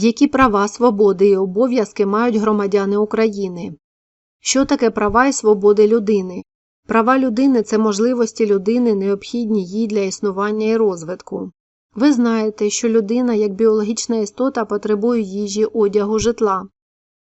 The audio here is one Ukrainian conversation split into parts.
Які права, свободи і обов'язки мають громадяни України? Що таке права і свободи людини? Права людини це можливості людини, необхідні їй для існування і розвитку. Ви знаєте, що людина як біологічна істота потребує їжі, одягу, житла.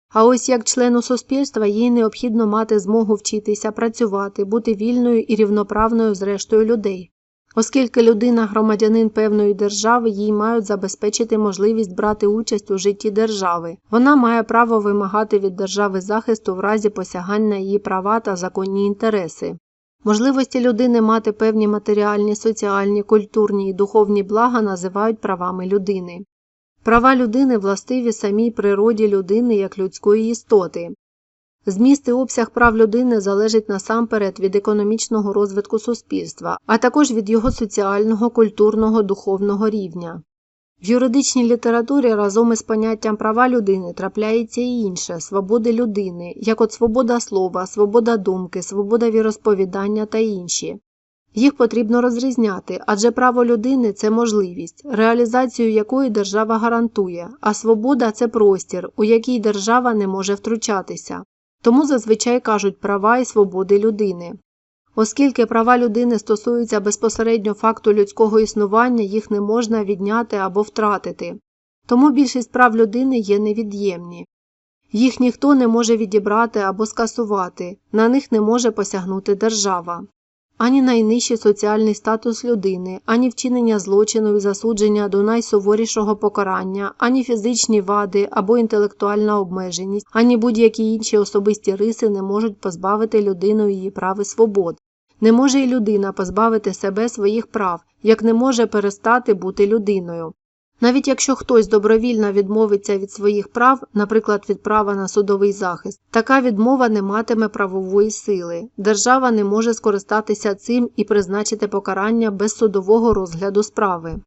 А ось як члену суспільства їй необхідно мати змогу вчитися, працювати, бути вільною і рівноправною з рештою людей. Оскільки людина громадянин певної держави, їй мають забезпечити можливість брати участь у житті держави. Вона має право вимагати від держави захисту в разі посягань на її права та законні інтереси. Можливості людини мати певні матеріальні, соціальні, культурні і духовні блага називають правами людини. Права людини властиві самій природі людини як людської істоти. Зміст і обсяг прав людини залежить насамперед від економічного розвитку суспільства, а також від його соціального, культурного, духовного рівня. В юридичній літературі разом із поняттям права людини трапляється і інше свободи людини, як от свобода слова, свобода думки, свобода віросповідання та інші. Їх потрібно розрізняти, адже право людини це можливість, реалізацію якої держава гарантує, а свобода це простір, у який держава не може втручатися. Тому зазвичай кажуть права і свободи людини. Оскільки права людини стосуються безпосередньо факту людського існування, їх не можна відняти або втратити. Тому більшість прав людини є невід'ємні. Їх ніхто не може відібрати або скасувати, на них не може посягнути держава. Ані найнижчий соціальний статус людини, ані вчинення злочину і засудження до найсуворішого покарання, ані фізичні вади або інтелектуальна обмеженість, ані будь-які інші особисті риси не можуть позбавити людину її прав і свобод. Не може і людина позбавити себе своїх прав, як не може перестати бути людиною. Навіть якщо хтось добровільно відмовиться від своїх прав, наприклад, від права на судовий захист, така відмова не матиме правової сили. Держава не може скористатися цим і призначити покарання без судового розгляду справи.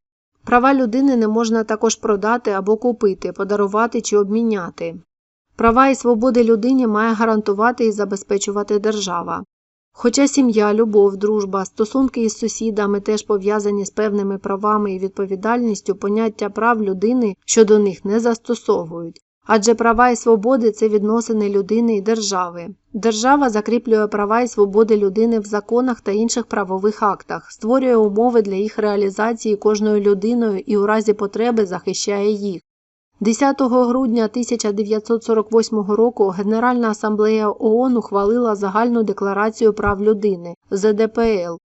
Права людини не можна також продати або купити, подарувати чи обміняти. Права і свободи людині має гарантувати і забезпечувати держава. Хоча сім'я, любов, дружба, стосунки із сусідами теж пов'язані з певними правами і відповідальністю, поняття прав людини щодо них не застосовують. Адже права і свободи це відносини людини і держави. Держава закріплює права і свободи людини в законах та інших правових актах, створює умови для їх реалізації кожною людиною і у разі потреби захищає їх. 10 грудня 1948 року Генеральна асамблея ООН ухвалила загальну декларацію прав людини ЗДПЛ.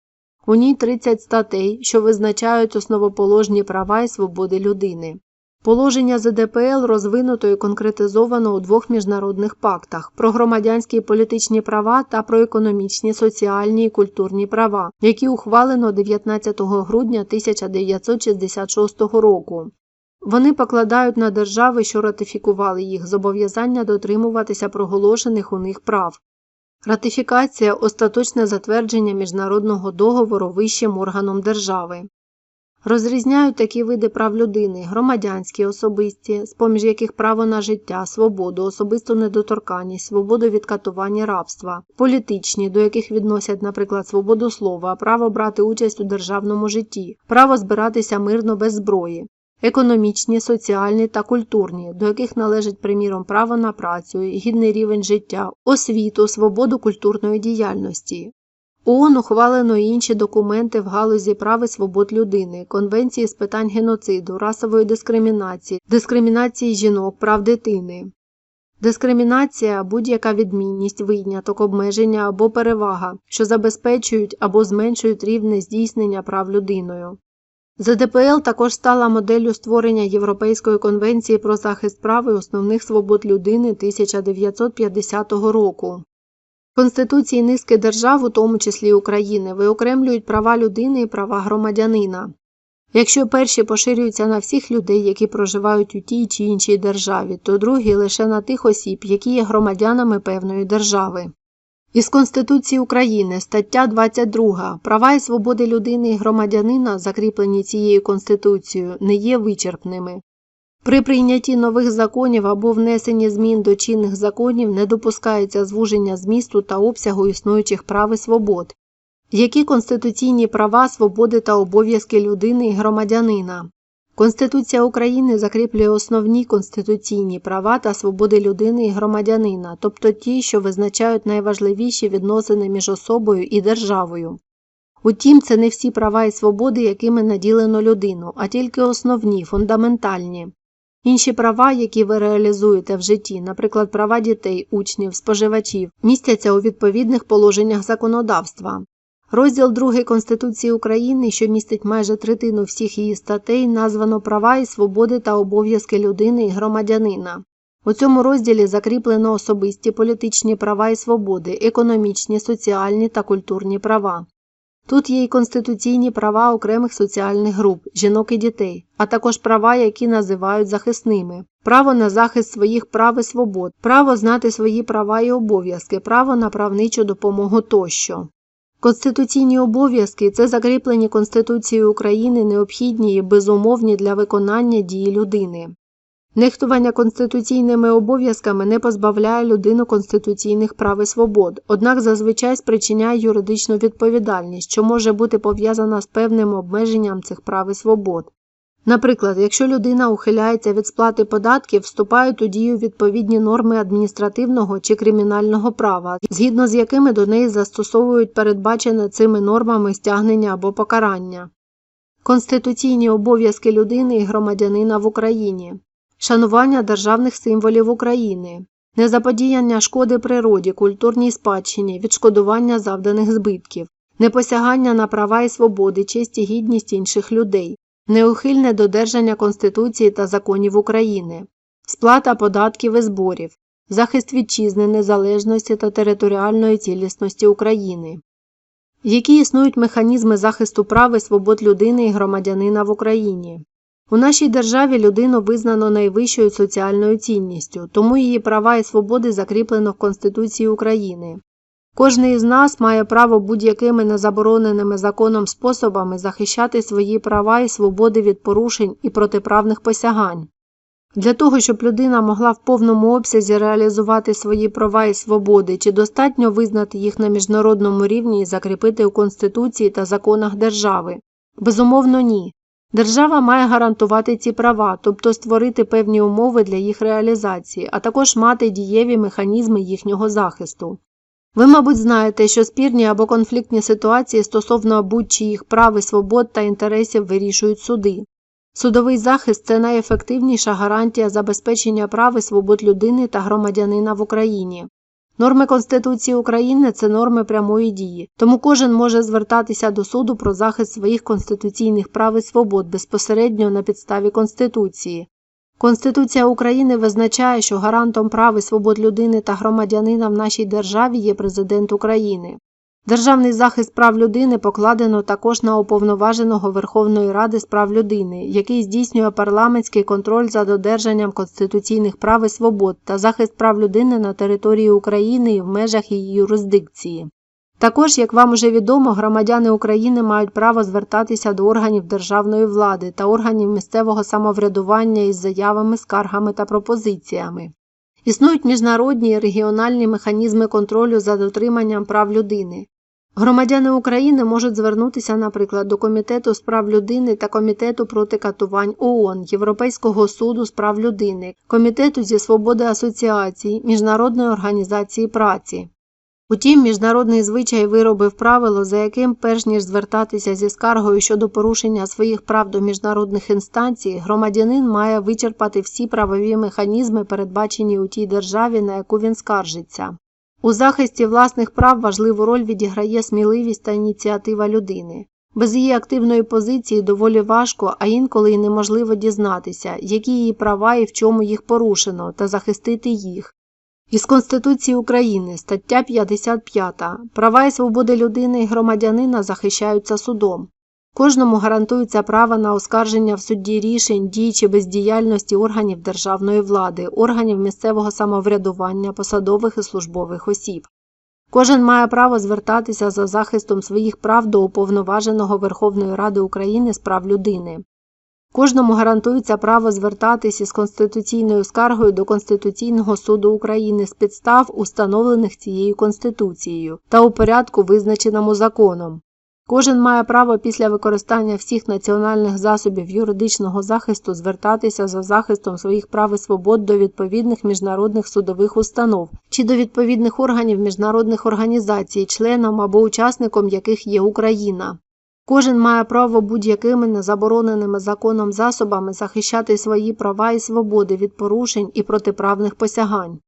У ній 30 статей, що визначають основоположні права і свободи людини. Положення ЗДПЛ розвинуто і конкретизовано у двох міжнародних пактах про громадянські і політичні права та про економічні, соціальні і культурні права, які ухвалено 19 грудня 1966 року. Вони покладають на держави, що ратифікували їх, зобов'язання дотримуватися проголошених у них прав. Ратифікація остаточне затвердження міжнародного договору вищим органом держави. Розрізняють такі види прав людини громадянські, особисті, з поміж яких право на життя, свободу, особисту недоторканність, свободу від катування рабства, політичні, до яких відносять, наприклад, свободу слова, право брати участь у державному житті, право збиратися мирно без зброї, економічні, соціальні та культурні, до яких належить, приміром, право на працю, гідний рівень життя, освіту, свободу культурної діяльності. ООН ухвалено інші документи в галузі прав і свобод людини, конвенції з питань геноциду, расової дискримінації, дискримінації жінок, прав дитини. Дискримінація будь-яка відмінність, виняток, обмеження або перевага, що забезпечують або зменшують рівне здійснення прав людиною. ЗДПЛ також стала моделлю створення Європейської конвенції про захист прав і основних свобод людини 1950 року. Конституції низки держав, у тому числі України, виокремлюють права людини і права громадянина. Якщо перші поширюються на всіх людей, які проживають у тій чи іншій державі, то другі лише на тих осіб, які є громадянами певної держави. Із Конституції України стаття 22 права і свободи людини і громадянина, закріплені цією Конституцією, не є вичерпними. При прийнятті нових законів або внесенні змін до чинних законів не допускається звуження змісту та обсягу існуючих прав і свобод. Які конституційні права, свободи та обов'язки людини і громадянина? Конституція України закріплює основні конституційні права та свободи людини і громадянина, тобто ті, що визначають найважливіші відносини між особою і державою. Утім, це не всі права і свободи, якими наділено людину, а тільки основні, фундаментальні. Інші права, які ви реалізуєте в житті, наприклад, права дітей, учнів, споживачів, містяться у відповідних положеннях законодавства. Розділ 2 Конституції України, що містить майже третину всіх її статей, названо Права і свободи та обов'язки людини і громадянина. У цьому розділі закріплено особисті політичні права і свободи, економічні, соціальні та культурні права. Тут є й конституційні права окремих соціальних груп, жінок і дітей, а також права, які називають захисними, право на захист своїх прав і свобод, право знати свої права і обов'язки, право на правничу допомогу тощо. Конституційні обов'язки це закріплені Конституцією України необхідні і безумовні для виконання дії людини. Нехтування конституційними обов'язками не позбавляє людину конституційних прав і свобод, однак зазвичай спричиняє юридичну відповідальність, що може бути пов'язана з певним обмеженням цих прав і свобод. Наприклад, якщо людина ухиляється від сплати податків, вступають у дію відповідні норми адміністративного чи кримінального права, згідно з якими до неї застосовують передбачене цими нормами стягнення або покарання. Конституційні обов'язки людини і громадянина в Україні. Шанування державних символів України, незаподіяння шкоди природі, культурній спадщині, відшкодування завданих збитків, непосягання на права і свободи, честь і гідність інших людей, неухильне додержання Конституції та законів України, сплата податків і зборів, захист вітчизни, незалежності та територіальної цілісності України. Які існують механізми захисту прав і свобод людини і громадянина в Україні? У нашій державі людину визнано найвищою соціальною цінністю, тому її права і свободи закріплено в Конституції України. Кожний із нас має право будь-якими незабороненими законом способами захищати свої права і свободи від порушень і протиправних посягань. Для того, щоб людина могла в повному обсязі реалізувати свої права і свободи, чи достатньо визнати їх на міжнародному рівні і закріпити у Конституції та законах держави? Безумовно, ні. Держава має гарантувати ці права, тобто створити певні умови для їх реалізації, а також мати дієві механізми їхнього захисту. Ви, мабуть, знаєте, що спірні або конфліктні ситуації стосовно будь-чиїх прав і свобод та інтересів вирішують суди. Судовий захист це найефективніша гарантія забезпечення прав і свобод людини та громадянина в Україні. Норми Конституції України це норми прямої дії, тому кожен може звертатися до суду про захист своїх конституційних прав і свобод безпосередньо на підставі Конституції. Конституція України визначає, що гарантом прав і свобод людини та громадянина в нашій державі є президент України. Державний захист прав людини покладено також на уповноваженого Верховної Ради з прав людини, який здійснює парламентський контроль за додержанням конституційних прав і свобод та захист прав людини на території України і в межах її юрисдикції. Також, як вам уже відомо, громадяни України мають право звертатися до органів державної влади та органів місцевого самоврядування із заявами, скаргами та пропозиціями. Існують міжнародні і регіональні механізми контролю за дотриманням прав людини. Громадяни України можуть звернутися, наприклад, до Комітету з прав людини та Комітету проти катувань ООН, Європейського суду з прав людини, Комітету зі свободи асоціацій, Міжнародної організації праці. Утім, міжнародний звичай виробив правило, за яким, перш ніж звертатися зі скаргою щодо порушення своїх прав до міжнародних інстанцій, громадянин має вичерпати всі правові механізми, передбачені у тій державі, на яку він скаржиться. У захисті власних прав важливу роль відіграє сміливість та ініціатива людини. Без її активної позиції доволі важко, а інколи й неможливо дізнатися, які її права і в чому їх порушено, та захистити їх. Із Конституції України стаття 55. Права і свободи людини і громадянина захищаються судом. Кожному гарантується право на оскарження в суді рішень, дій чи бездіяльності органів державної влади, органів місцевого самоврядування, посадових і службових осіб. Кожен має право звертатися за захистом своїх прав до уповноваженого Верховної Ради України з прав людини. Кожному гарантується право звертатись із конституційною скаргою до Конституційного суду України з підстав, установлених цією Конституцією, та у порядку, визначеному законом. Кожен має право після використання всіх національних засобів юридичного захисту звертатися за захистом своїх прав і свобод до відповідних міжнародних судових установ чи до відповідних органів міжнародних організацій, членом або учасником яких є Україна. Кожен має право будь-якими незабороненими законом засобами захищати свої права і свободи від порушень і протиправних посягань.